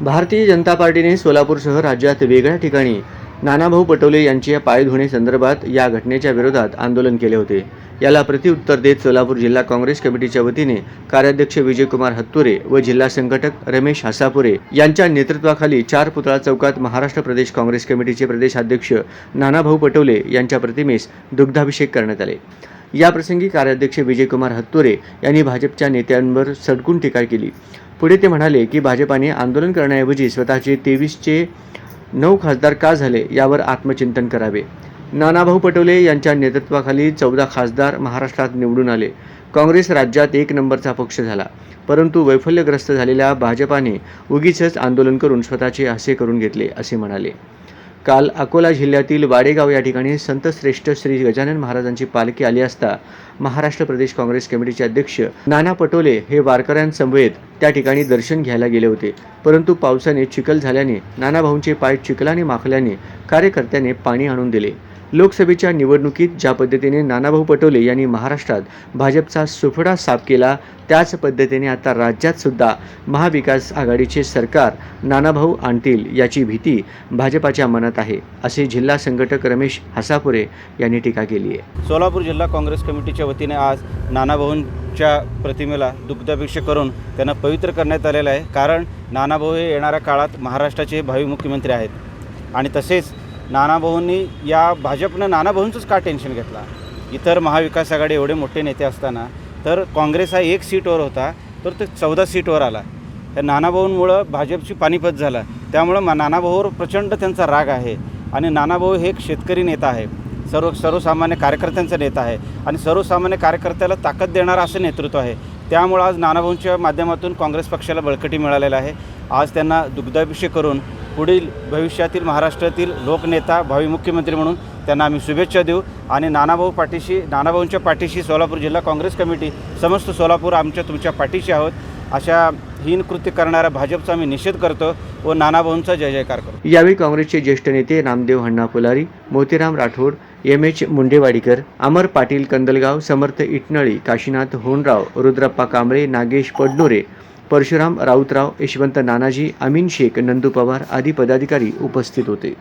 भारतीय जनता पार्टीने सोलापूरसह राज्यात वेगळ्या ठिकाणी नानाभाऊ पटोले यांची पायधुणे संदर्भात या घटनेच्या विरोधात आंदोलन केले होते. याला प्रतिउत्तर देत सोलापूर जिल्हा काँग्रेस कमिटीच्या वतीने कार्याध्यक्ष विजयकुमार हत्तुरे व जिल्हा संघटक रमेश हासापुरे यांच्या नेतृत्वाखाली चार पुतळा चौकात महाराष्ट्र प्रदेश काँग्रेस कमिटीचे प्रदेशाध्यक्ष नानाभाऊ पटोले यांच्या प्रतिमेस दुग्धाभिषेक करण्यात आले. याप्रसंगी कार्याध्यक्ष विजयकुमार हत्तुरे यांनी भाजपच्या नेत्यांवर सडकून टीका केली. पुढे ते म्हणाले की भाजपाने आंदोलन करण्याऐवजी स्वतःचे तेवीसचे नऊ खासदार का झाले यावर आत्मचिंतन करावे. नानाभाऊ पटोले यांच्या नेतृत्वाखाली चौदा खासदार महाराष्ट्रात निवडून आले. काँग्रेस राज्यात एक नंबरचा पक्ष झाला. परंतु वैफल्यग्रस्त झालेल्या भाजपाने उगीचच आंदोलन करून स्वतःचे असे करून घेतले असे म्हणाले. काल अकोला जिल्ह्यातील वाडेगाव या ठिकाणी संतश्रेष्ठ श्री गजानन महाराजांची पालखी आली असता महाराष्ट्र प्रदेश काँग्रेस कमिटीचे अध्यक्ष नाना पटोले हे वारकऱ्यांसमवेत त्या ठिकाणी दर्शन घ्यायला गेले होते. परंतु पावसाने चिखल झाल्याने नानाभाऊंचे पाय चिखलाने माखल्याने कार्यकर्त्याने पाणी आणून दिले. लोकसभेच्या निवडणुकीत ज्या पद्धतीने नानाभाऊ पटोले यांनी महाराष्ट्रात भाजपचा सुफडा साफ केला त्याच पद्धतीने आता राज्यात सुद्धा महाविकास आघाडीचे सरकार नानाभाऊ आणतील याची भीती भाजपाच्या मनात आहे असे जिल्हा संघटक रमेश हसापुरे यांनी टीका केली आहे. सोलापूर जिल्हा काँग्रेस कमिटीच्या वतीने आज नानाभाऊंच्या प्रतिमेला दुग्धाभिषेक करून त्यांना पवित्र करण्यात आलेलं आहे कारण नानाभाऊ हे येणाऱ्या काळात महाराष्ट्राचे भावी मुख्यमंत्री आहेत. आणि तसेच नानाभाऊंनी या भाजपनं नानाभाऊंचंच का टेन्शन घेतला? इतर महाविकास आघाडी एवढे मोठे नेते असताना तर काँग्रेस हा एक सीटवर होता तर ते चौदा सीटवर आला. त्या नानाभाऊंमुळं भाजपची पानिपत झालं. त्यामुळं मा नानाभाऊवर प्रचंड त्यांचा राग आहे. आणि नानाभाऊ हे एक शेतकरी नेता आहे. सर्व सर्वसामान्य कार्यकर्त्यांचा नेता आहे. आणि सर्वसामान्य कार्यकर्त्याला ताकद देणारं असं नेतृत्व आहे. त्यामुळं आज नानाभाऊंच्या माध्यमातून काँग्रेस पक्षाला बळकटी मिळालेला आहे. आज त्यांना दुग्धाभिषेक करून पुढील भविष्यातील महाराष्ट्रातील लोकनेता भावी मुख्यमंत्री म्हणून त्यांना आम्ही शुभेच्छा देऊ आणि नानाभाऊ पाठीशी नानाभाऊंच्या पाठीशी सोलापूर जिल्हा काँग्रेस कमिटी समस्त सोलापूर आमच्या तुमच्या पाठीशी आहोत. अशा हीन कृत्य करणाऱ्या भाजपचा आम्ही निषेध करतो. व नानाभाऊंचा जय जयकार करतो यावेळी काँग्रेसचे ज्येष्ठ नेते रामदेव हण्णा फुलारी मोतीराम राठोड एम एच मुंडेवाडीकर अमर पाटील कंदलगाव समर्थ इटनळी काशीनाथ होनराव रुद्रप्पा कांबळे नागेश पडनोरे परशुराम राऊतराव यशवंत नानाजी अमीन शेख नंदू पवार आदी पदाधिकारी उपस्थित होते.